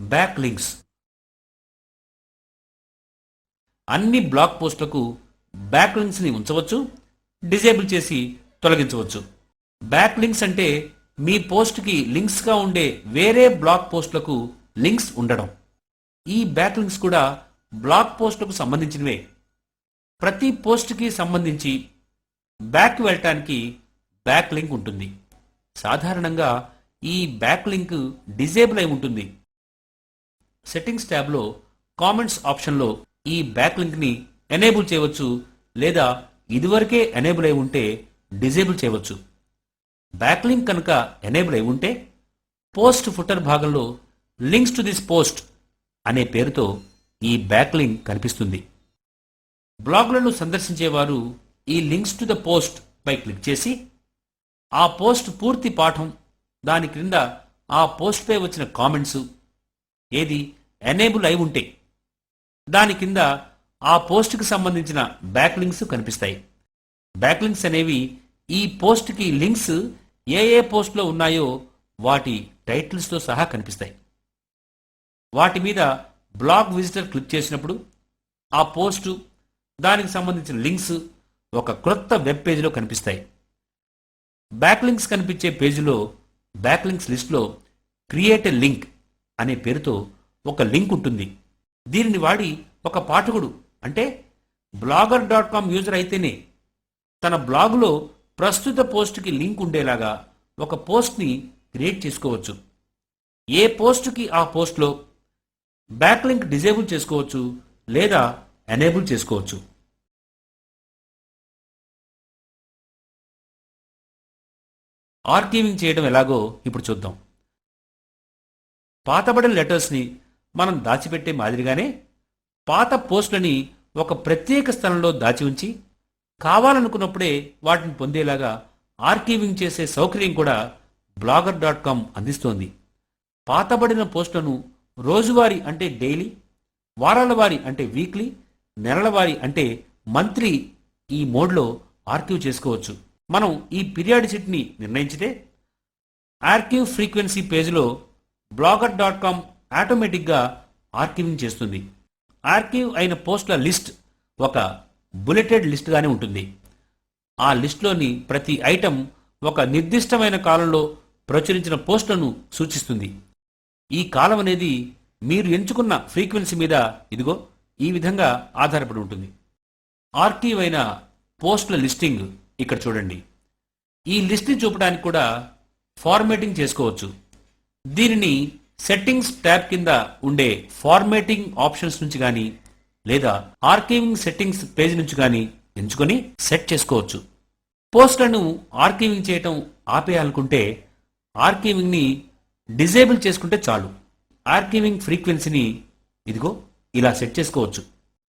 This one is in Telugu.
బ్యాక్ లింక్స్ అన్ని బ్లాగ్ పోస్టులకు బ్యాక్ లింక్స్ని ఉంచవచ్చు డిజేబుల్ చేసి తొలగించవచ్చు. బ్యాక్ లింక్స్ అంటే మీ పోస్ట్కి లింక్స్గా ఉండే వేరే బ్లాగ్ పోస్టులకు లింక్స్ ఉండడం. ఈ బ్యాక్ లింక్స్ కూడా బ్లాగ్ పోస్టులకు సంబంధించినవే. ప్రతి పోస్ట్కి సంబంధించి బ్యాక్ వెళ్ళటానికి బ్యాక్ లింక్ ఉంటుంది. సాధారణంగా ఈ బ్యాక్ లింక్ డిజేబుల్ అయి ఉంటుంది. సెట్టింగ్స్ ట్యాబ్లో కామెంట్స్ ఆప్షన్లో ఈ బ్యాక్ లింక్ని ఎనేబుల్ చేయవచ్చు లేదా ఇదివరకే ఎనేబుల్ అయి ఉంటే డిజేబుల్ చేయవచ్చు. బ్యాక్ లింక్ కనుక ఎనేబుల్ అయి ఉంటే పోస్ట్ ఫుటర్ భాగంలో లింక్స్ టు దిస్ పోస్ట్ అనే పేరుతో ఈ బ్యాక్ లింక్ కనిపిస్తుంది. బ్లాగులను సందర్శించేవారు ఈ లింక్స్ టు ద పోస్ట్ పై క్లిక్ చేసి ఆ పోస్ట్ పూర్తి పాఠం దాని క్రింద ఆ పోస్ట్పై వచ్చిన కామెంట్స్ ఏది? ఎనేబుల్ అయి ఉంటే. దాని కింద ఆ పోస్ట్కి సంబంధించిన బ్యాక్లింగ్స్ కనిపిస్తాయి. బ్యాక్లింగ్స్ అనేవి ఈ పోస్ట్కి లింక్స్ ఏ ఏ పోస్ట్లో ఉన్నాయో వాటి టైటిల్స్తో సహా కనిపిస్తాయి. వాటి మీద బ్లాగ్ విజిటర్ క్లిక్ చేసినప్పుడు ఆ పోస్టు దానికి సంబంధించిన లింక్స్ ఒక క్రొత్త వెబ్ పేజీలో కనిపిస్తాయి. బ్యాక్లింక్స్ కనిపించే పేజీలో బ్యాక్లింక్స్ లిస్ట్లో క్రియేట్ ఎ లింక్. అనే పేరుతో ఒక లింక్ ఉంటుంది. దీనిని వాడి ఒక పాఠకుడు అంటే బ్లాగర్ డాట్ కామ్ యూజర్ అయితేనే తన బ్లాగులో ప్రస్తుత పోస్ట్కి లింక్ ఉండేలాగా ఒక పోస్ట్ని క్రియేట్ చేసుకోవచ్చు. ఏ పోస్ట్కి ఆ పోస్ట్లో బ్యాక్ లింక్ డిజేబుల్ చేసుకోవచ్చు లేదా ఎనేబుల్ చేసుకోవచ్చు. ఆర్కీవింగ్ చేయడం ఎలాగో ఇప్పుడు చూద్దాం. పాతబడిన లెటర్స్ని మనం దాచిపెట్టే మాదిరిగానే పాత పోస్టులని ఒక ప్రత్యేక స్థలంలో దాచి ఉంచి కావాలనుకున్నప్పుడే వాటిని పొందేలాగా ఆర్కీవింగ్ చేసే సౌకర్యం కూడా బ్లాగర్ డాట్ కామ్ అందిస్తోంది. పాతబడిన పోస్టులను రోజువారీ అంటే డైలీ వారాల వారి అంటే వీక్లీ నెలల వారి అంటే మంత్లీ ఈ మోడ్లో ఆర్కీవ్ చేసుకోవచ్చు. మనం ఈ పీరియాడిసిటీని నిర్ణయించితే ఆర్కీవ్ ఫ్రీక్వెన్సీ పేజీలో బ్లాగర్ డాట్ కామ్ ఆటోమేటిక్గా ఆర్కీవింగ్ చేస్తుంది. ఆర్కీవ్ అయిన పోస్టుల లిస్ట్ ఒక బులెటెడ్ లిస్ట్గానే ఉంటుంది. ఆ లిస్టులోని ప్రతి ఐటెం ఒక నిర్దిష్టమైన కాలంలో ప్రచురించిన పోస్టులను సూచిస్తుంది. ఈ కాలం అనేది మీరు ఎంచుకున్న ఫ్రీక్వెన్సీ మీద ఇదిగో ఈ విధంగా ఆధారపడి ఉంటుంది. ఆర్కీవ్ అయిన పోస్టుల లిస్టింగ్ ఇక్కడ చూడండి. ఈ లిస్ట్ని చూపడానికి కూడా ఫార్మేటింగ్ చేసుకోవచ్చు. దీనిని సెట్టింగ్స్ ట్యాబ్ కింద ఉండే ఫార్మేటింగ్ ఆప్షన్స్ నుంచి కానీ లేదా ఆర్కీవింగ్ సెట్టింగ్స్ పేజ్ నుంచి కానీ ఎంచుకొని సెట్ చేసుకోవచ్చు. పోస్ట్లను ఆర్కీవింగ్ చేయటం ఆపేయాలనుకుంటే ఆర్కీవింగ్ని డిజేబుల్ చేసుకుంటే చాలు. ఆర్కీవింగ్ ఫ్రీక్వెన్సీని ఇదిగో ఇలా సెట్ చేసుకోవచ్చు.